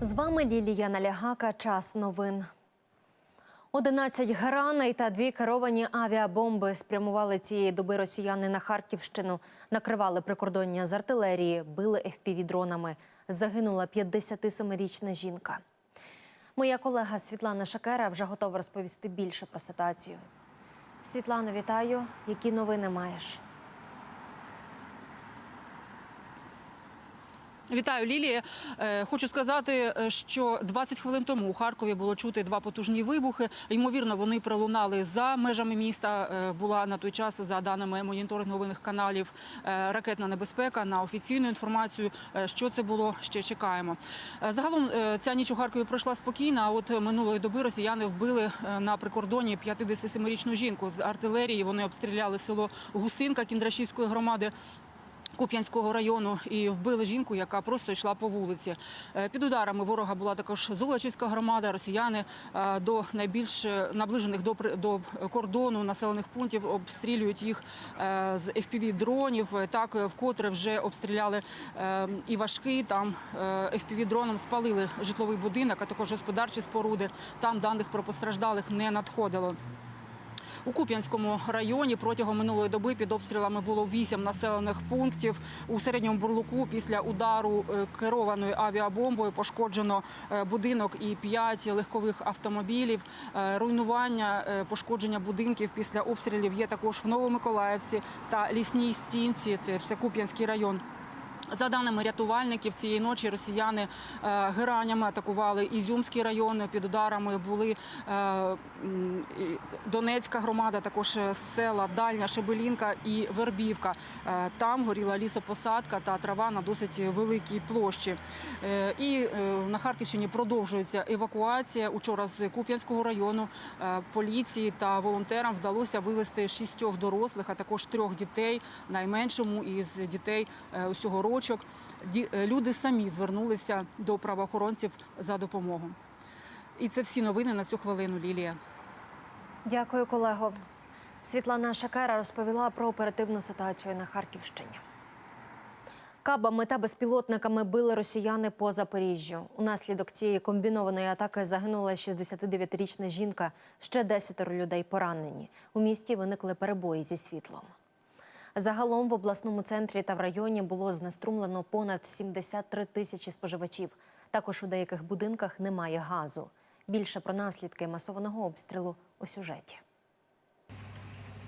З вами Лілія Налягака. Час новин. 11 граней та дві керовані авіабомби спрямували цієї доби росіяни на Харківщину, накривали прикордоння з артилерії, били FPV-дронами. Загинула 57-річна жінка. Моя колега Світлана Шакера вже готова розповісти більше про ситуацію. Світлано, вітаю. Які новини маєш? Вітаю, Лілія. Е, Хочу сказати, е, що 20 хвилин тому у Харкові було чути два потужні вибухи. Ймовірно, вони пролунали за межами міста. Е, Була на той час, за даними моніторингових каналів, ракетна небезпека. На офіційну інформацію, що це було, ще чекаємо. Загалом ця ніч у Харкові пройшла спокійно. А от минулої доби росіяни вбили на прикордоні 57-річну жінку з артилерії. Вони обстріляли село Гусинка Кіндрашівської громади. Куп'янського району і вбили жінку, яка просто йшла по вулиці. Е, Під ударами ворога була також Золочівська громада. Росіяни е, до найбільш е, наближених до до кордону населених пунктів обстрілюють їх з fpv дронів. Так вкотре вже обстріляли і важкий. Там fpv дроном спалили житловий будинок, а також господарчі споруди. Там даних про постраждалих не надходило. У Куп'янському районі протягом минулої доби під обстрілами було вісім населених пунктів. У середньому бурлуку після удару е, керованою авіабомбою пошкоджено е, будинок і п'ять легкових автомобілів. Е, Руйнування, пошкодження будинків після обстрілів є також в Новомиколаївці та Лісній стінці. Це все Куп'янський район. За даними рятувальників, цієї ночі росіяни е, геранями атакували Ізюмський район. Під ударами були е, Донецька громада, також е, села Дальня, Шебелінка і Вербівка. Там горіла лісопосадка та трава на досить великій площі. І на Харківщині продовжується евакуація. Учора з Куп'янського району поліції та волонтерам вдалося вивезти шістьох дорослих, а також трьох дітей, найменшому із дітей усього рочок. Ді- е, Люди самі звернулися до правоохоронців за допомогою. І це всі новини на цю хвилину, Лілія. Дякую, колего. Світлана Шакера розповіла про оперативну ситуацію на Харківщині. Кабами та безпілотниками били росіяни по Запоріжжю. Унаслідок цієї комбінованої атаки загинула 69-річна жінка. Ще 10 людей поранені. У місті виникли перебої зі світлом. Загалом в обласному центрі та в районі було знеструмлено понад 73 тисячі споживачів. Також у деяких будинках немає газу. Більше про наслідки масованого обстрілу у сюжеті.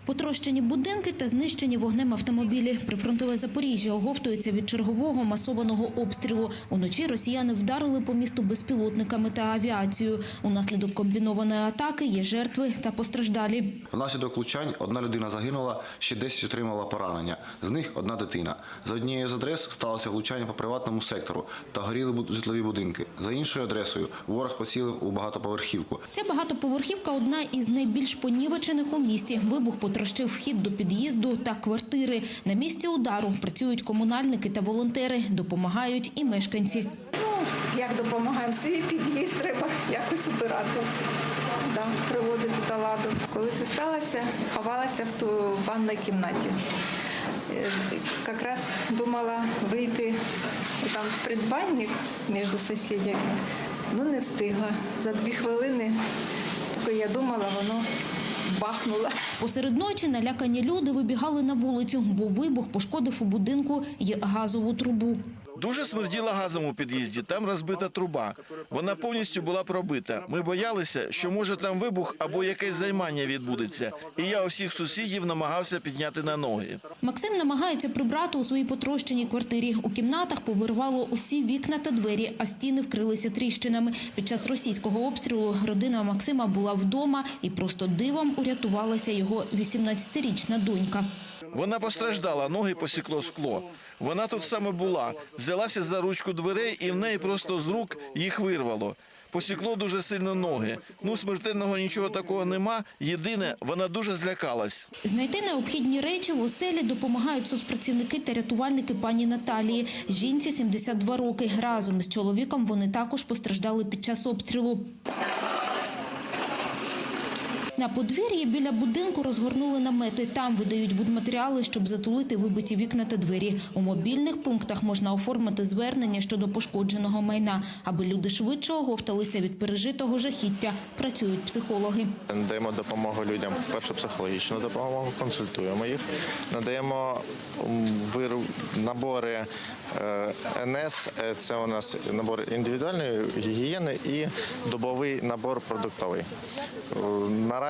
Потрощені будинки та знищені вогнем автомобілі. Прифронтове Запоріжжя оговтується від чергового масованого обстрілу. Уночі росіяни вдарили по місту безпілотниками та авіацією. Унаслідок комбінованої атаки є жертви та постраждалі. Внаслідок влучань одна людина загинула, ще 10 отримала поранення. З них одна дитина. За однією з адрес сталося влучання по приватному сектору та горіли житлові будинки. За іншою адресою ворог поцілив у багатоповерхівку. Ця багатоповерхівка одна із найбільш понівечених у місті. Вибух потрощив вхід до під'їзду та квартири. На місці удару працюють комунальники та волонтери, допомагають і мешканці. Ну, як допомагаємо, свій під'їзд треба якось убирати, да, приводити до ладу. Коли це сталося, ховалася в ту ванній кімнаті. Е, Якраз думала вийти там в придбанник між сусідями, ну не встигла. За дві хвилини, поки я думала, воно бахнуло. Посеред ночі налякані люди вибігали на вулицю, бо вибух пошкодив у будинку й газову трубу. Дуже смерділа газом у під'їзді. Там розбита труба. Вона повністю була пробита. Ми боялися, що може там вибух або якесь займання відбудеться. І я усіх сусідів намагався підняти на ноги. Максим намагається прибрати у своїй потрощеній квартирі. У кімнатах повирвало усі вікна та двері, а стіни вкрилися тріщинами. Під час російського обстрілу родина Максима була вдома і просто дивом урятувалася його 18-річна донька. Вона постраждала, ноги посікло скло. Вона тут саме була, взялася за ручку дверей, і в неї просто з рук їх вирвало. Посікло дуже сильно ноги. Ну, смертельного нічого такого нема. Єдине, вона дуже злякалась. Знайти необхідні речі в оселі допомагають соцпрацівники та рятувальники пані Наталії. Жінці 72 роки. Разом із чоловіком вони також постраждали під час обстрілу. На подвір'ї біля будинку розгорнули намети. Там видають будматеріали, щоб затулити вибиті вікна та двері. У мобільних пунктах можна оформити звернення щодо пошкодженого майна, аби люди швидше оговталися від пережитого жахіття. Працюють психологи. Надаємо допомогу людям, першу психологічну допомогу, консультуємо їх, надаємо набори е, НС, е, це у нас набор індивідуальної гігієни і добовий набор продуктовий. Е,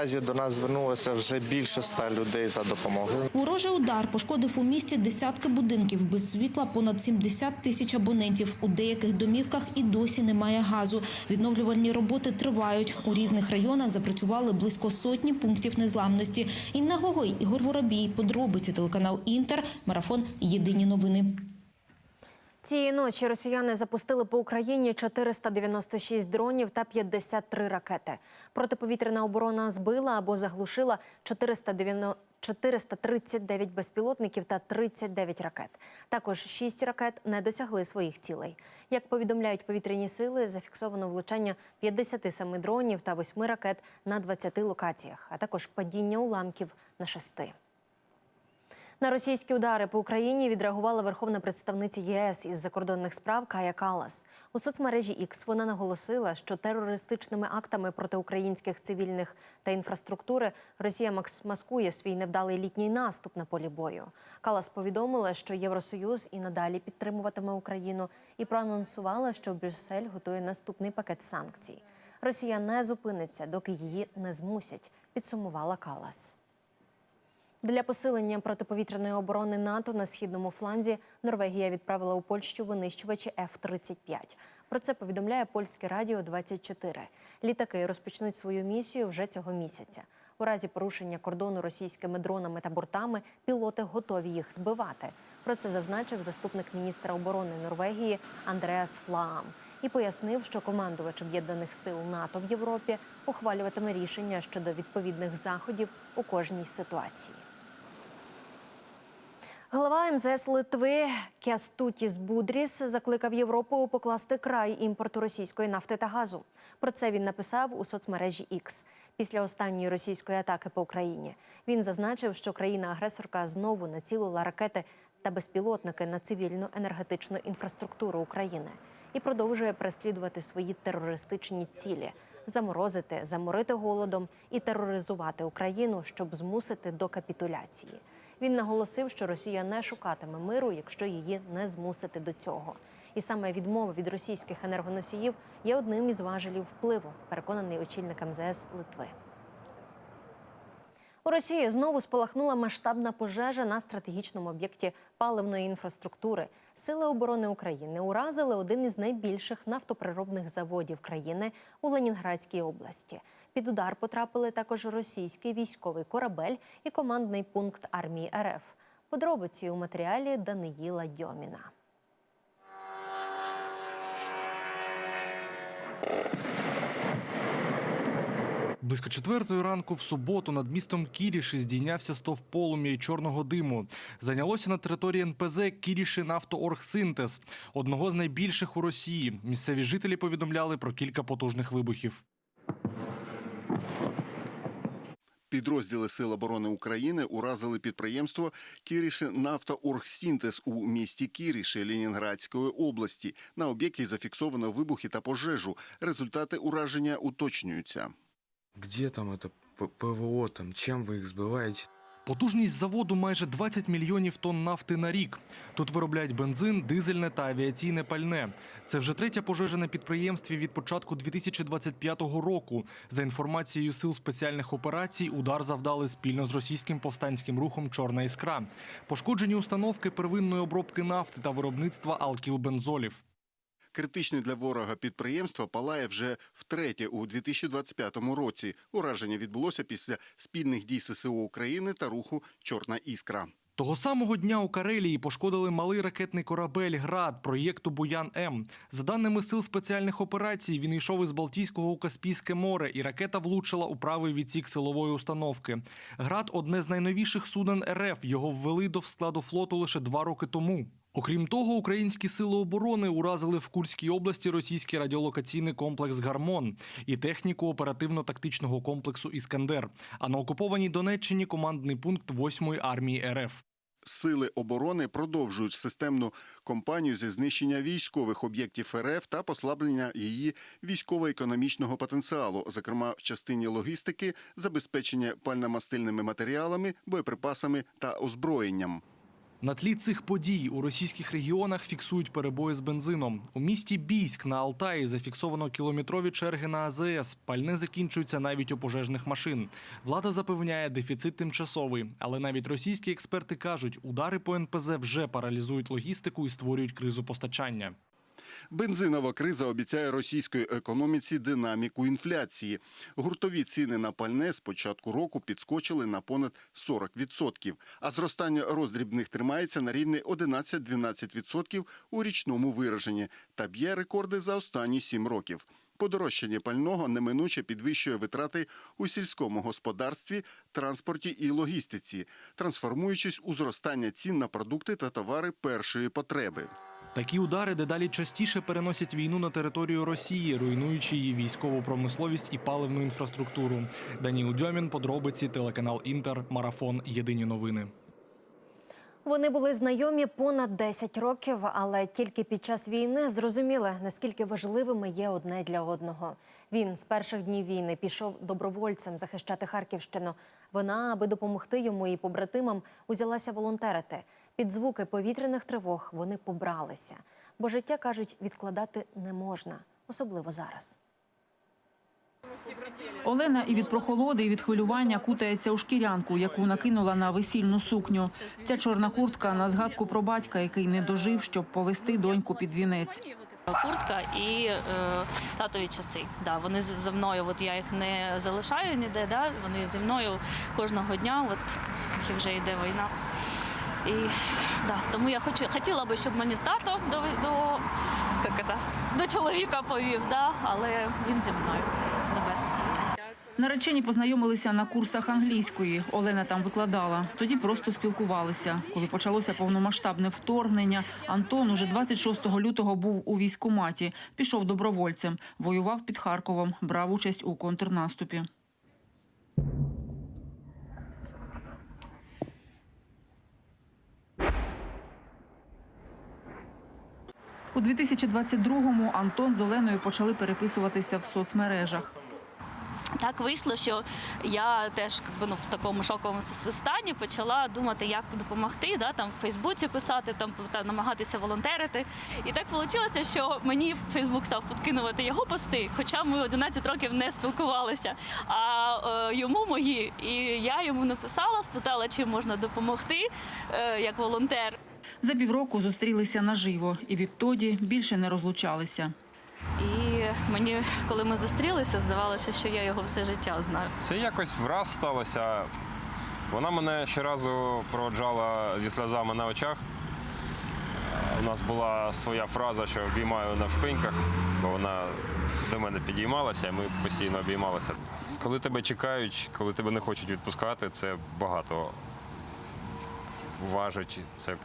Наразі до нас звернулося вже більше ста людей за допомогою. Ворожий удар пошкодив у місті десятки будинків без світла понад 70 тисяч абонентів. У деяких домівках і досі немає газу. Відновлювальні роботи тривають. У різних районах запрацювали близько сотні пунктів незламності. Інна Гогой, Ігор Воробій, подробиці телеканал Інтер, марафон Єдині новини. Цієї ночі росіяни запустили по Україні 496 дронів та 53 ракети. Протиповітряна оборона збила або заглушила 490 439 безпілотників та 39 ракет. Також 6 ракет не досягли своїх цілей. Як повідомляють повітряні сили, зафіксовано влучання 57 дронів та 8 ракет на 20 локаціях, а також падіння уламків на 6. На російські удари по Україні відреагувала верховна представниця ЄС із закордонних справ Кая Калас. У соцмережі X вона наголосила, що терористичними актами проти українських цивільних та інфраструктури Росія макс- маскує свій невдалий літній наступ на полі бою. Калас повідомила, що Євросоюз і надалі підтримуватиме Україну і проанонсувала, що Брюссель готує наступний пакет санкцій. Росія не зупиниться, доки її не змусять. Підсумувала Калас. Для посилення протиповітряної оборони НАТО на східному фланзі Норвегія відправила у Польщу винищувачі F-35. Про це повідомляє польське радіо 24. Літаки розпочнуть свою місію вже цього місяця. У разі порушення кордону російськими дронами та бортами пілоти готові їх збивати. Про це зазначив заступник міністра оборони Норвегії Андреас Флаам і пояснив, що командувач об'єднаних сил НАТО в Європі ухвалюватиме рішення щодо відповідних заходів у кожній ситуації. Голова МЗС Литви Кястутіс Будріс закликав Європу покласти край імпорту російської нафти та газу. Про це він написав у соцмережі X після останньої російської атаки по Україні. Він зазначив, що країна-агресорка знову націлила ракети та безпілотники на цивільну енергетичну інфраструктуру України і продовжує переслідувати свої терористичні цілі заморозити, заморити голодом і тероризувати Україну, щоб змусити до капітуляції. Він наголосив, що Росія не шукатиме миру, якщо її не змусити до цього. І саме відмова від російських енергоносіїв є одним із важелів впливу, переконаний очільник МЗС Литви. У Росії знову спалахнула масштабна пожежа на стратегічному об'єкті паливної інфраструктури. Сили оборони України уразили один із найбільших нафтоприробних заводів країни у Ленінградській області. Під удар потрапили також російський військовий корабель і командний пункт армії РФ. Подробиці у матеріалі Даниїла Дьоміна. Близько четвертої ранку в суботу над містом Кіріші здійнявся стовп полум'я й чорного диму. Зайнялося на території НПЗ Кіріші Нафтооргсинтез, одного з найбільших у Росії. Місцеві жителі повідомляли про кілька потужних вибухів. Підрозділи Сил оборони України уразили підприємство Кіріші Нафтооргсінтез у місті Кіріші Лінінградської області. На об'єкті зафіксовано вибухи та пожежу. Результати ураження уточнюються. Где там это ПВО, там, чем вы их сбиваете? Потужність заводу майже 20 мільйонів тонн нафти на рік. Тут виробляють бензин, дизельне та авіаційне пальне. Це вже третя пожежа на підприємстві від початку 2025 року. За інформацією сил спеціальних операцій, удар завдали спільно з російським повстанським рухом Чорна іскра. Пошкоджені установки первинної обробки нафти та виробництва алкілбензолів. Критичне для ворога підприємство палає вже втретє у 2025 році. Ураження відбулося після спільних дій ССО України та руху Чорна іскра. Того самого дня у Карелії пошкодили малий ракетний корабель «Град» проєкту «Буян-М». За даними сил спеціальних операцій, він йшов із Балтійського у Каспійське море, і ракета влучила у правий відсік силової установки. «Град» – одне з найновіших суден РФ. Його ввели до складу флоту лише два роки тому. Окрім того, українські сили оборони уразили в Курській області російський радіолокаційний комплекс Гармон і техніку оперативно-тактичного комплексу Іскандер. А на окупованій Донеччині командний пункт 8-ї армії РФ. Сили оборони продовжують системну кампанію зі знищення військових об'єктів РФ та послаблення її військово-економічного потенціалу, зокрема в частині логістики, забезпечення пальномастильними матеріалами, боєприпасами та озброєнням. На тлі цих подій у російських регіонах фіксують перебої з бензином. У місті Бійськ на Алтаї зафіксовано кілометрові черги на АЗС. Пальне закінчується навіть у пожежних машин. Влада запевняє, дефіцит тимчасовий, але навіть російські експерти кажуть, удари по НПЗ вже паралізують логістику і створюють кризу постачання. Бензинова криза обіцяє російської економіці динаміку інфляції. Гуртові ціни на пальне з початку року підскочили на понад 40%, а зростання роздрібних тримається на рівні 11-12% у річному вираженні та б'є рекорди за останні 7 років. Подорожчання пального неминуче підвищує витрати у сільському господарстві, транспорті і логістиці, трансформуючись у зростання цін на продукти та товари першої потреби. Такі удари дедалі частіше переносять війну на територію Росії, руйнуючи її військову промисловість і паливну інфраструктуру. Даніл Дьомін, подробиці, телеканал Інтер, Марафон. Єдині новини. Вони були знайомі понад 10 років, але тільки під час війни зрозуміли, наскільки важливими є одне для одного. Він з перших днів війни пішов добровольцем захищати Харківщину. Вона, аби допомогти йому і побратимам, узялася волонтерити. Під звуки повітряних тривог вони побралися, бо життя кажуть, відкладати не можна, особливо зараз. Олена і від прохолоди, і від хвилювання кутається у шкірянку, яку накинула на весільну сукню. Ця чорна куртка на згадку про батька, який не дожив, щоб повести доньку під вінець. Куртка і е, татові часи. Да, вони з- за мною. От я їх не залишаю ніде. Да, вони зі мною кожного дня. От скільки вже йде війна. І да, тому я хочу хотіла би, щоб мені тато до, до, як це, до чоловіка повів, да, але він зі мною з небес. Наречені познайомилися на курсах англійської. Олена там викладала. Тоді просто спілкувалися. Коли почалося повномасштабне вторгнення, Антон уже 26 лютого був у військкоматі. Пішов добровольцем, воював під Харковом, брав участь у контрнаступі. У 2022-му Антон з Оленою почали переписуватися в соцмережах. Так вийшло, що я теж якби, ну, в такому шоковому стані почала думати, як допомогти, да, там в Фейсбуці писати, там та, намагатися волонтерити. І так вийшло, що мені Фейсбук став підкинувати його пости, хоча ми 11 років не спілкувалися. А е, йому мої, і я йому написала, спитала, чим можна допомогти е, як волонтер. За півроку зустрілися наживо і відтоді більше не розлучалися. І мені, коли ми зустрілися, здавалося, що я його все життя знаю. Це якось враз сталося. Вона мене щоразу проводжала зі сльозами на очах. У нас була своя фраза, що обіймаю на впиньках, бо вона до мене підіймалася, і ми постійно обіймалися. Коли тебе чекають, коли тебе не хочуть відпускати, це багато важить. Це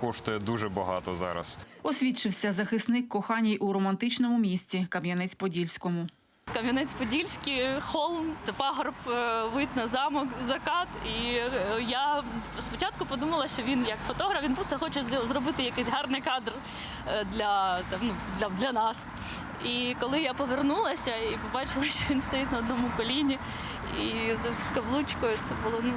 коштує дуже багато зараз. Освідчився захисник коханій у романтичному місці Кам'янець-Подільському. Кам'янець-Подільський, холм, це пагорб, е, вид на замок, закат. І е, я спочатку подумала, що він як фотограф, він просто хоче зро- зробити якийсь гарний кадр е, для, там, ну, для, для нас. І коли я повернулася і побачила, що він стоїть на одному коліні і з каблучкою, це було ну.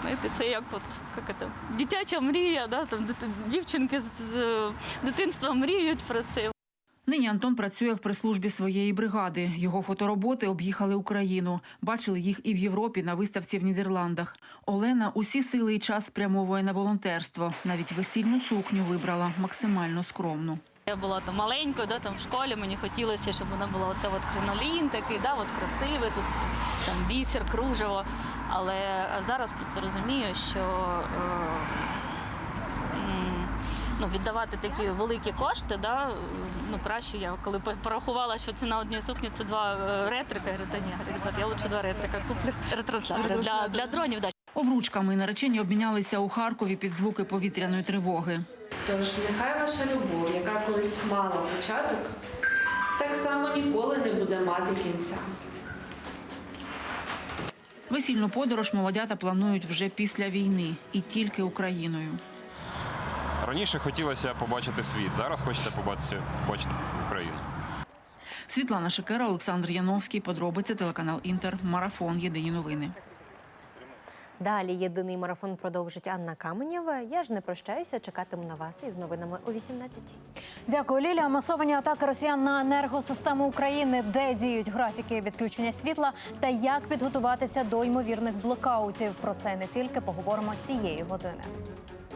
Знаєте, це як от як це, дитяча мрія, да? там, дівчинки з дитинства мріють про це. Нині Антон працює в прес-службі своєї бригади. Його фотороботи об'їхали Україну. Бачили їх і в Європі на виставці в Нідерландах. Олена усі сили і час спрямовує на волонтерство. Навіть весільну сукню вибрала максимально скромну. Я була там маленькою, да, там в школі мені хотілося, щоб вона була оце от кринолін такий, да, от красивий, тут там бісер, кружево. Але зараз просто розумію, що е, ну, віддавати такі великі кошти, да, ну краще я коли порахувала, що ціна однієї сукні це два е, ретрика. Я говорю, та ні, я лучше два ретрика куплю. Ретранслятори для, для дронів. Да. Обручками наречені обмінялися у Харкові під звуки повітряної тривоги. Тож нехай ваша любов, яка колись мала початок, так само ніколи не буде мати кінця. Весільну подорож молодята планують вже після війни і тільки Україною. Раніше хотілося побачити світ, зараз хочеться побачити, побачити Україну. Світлана Шикера, Олександр Яновський. Подробиці телеканал Інтер. Марафон. Єдині новини. Далі єдиний марафон продовжить Анна Каменєва. Я ж не прощаюся, чекатиму на вас із новинами о 18 Дякую, Лілія. Масовані атаки росіян на енергосистему України, де діють графіки відключення світла, та як підготуватися до ймовірних блокаутів. Про це не тільки поговоримо цієї години.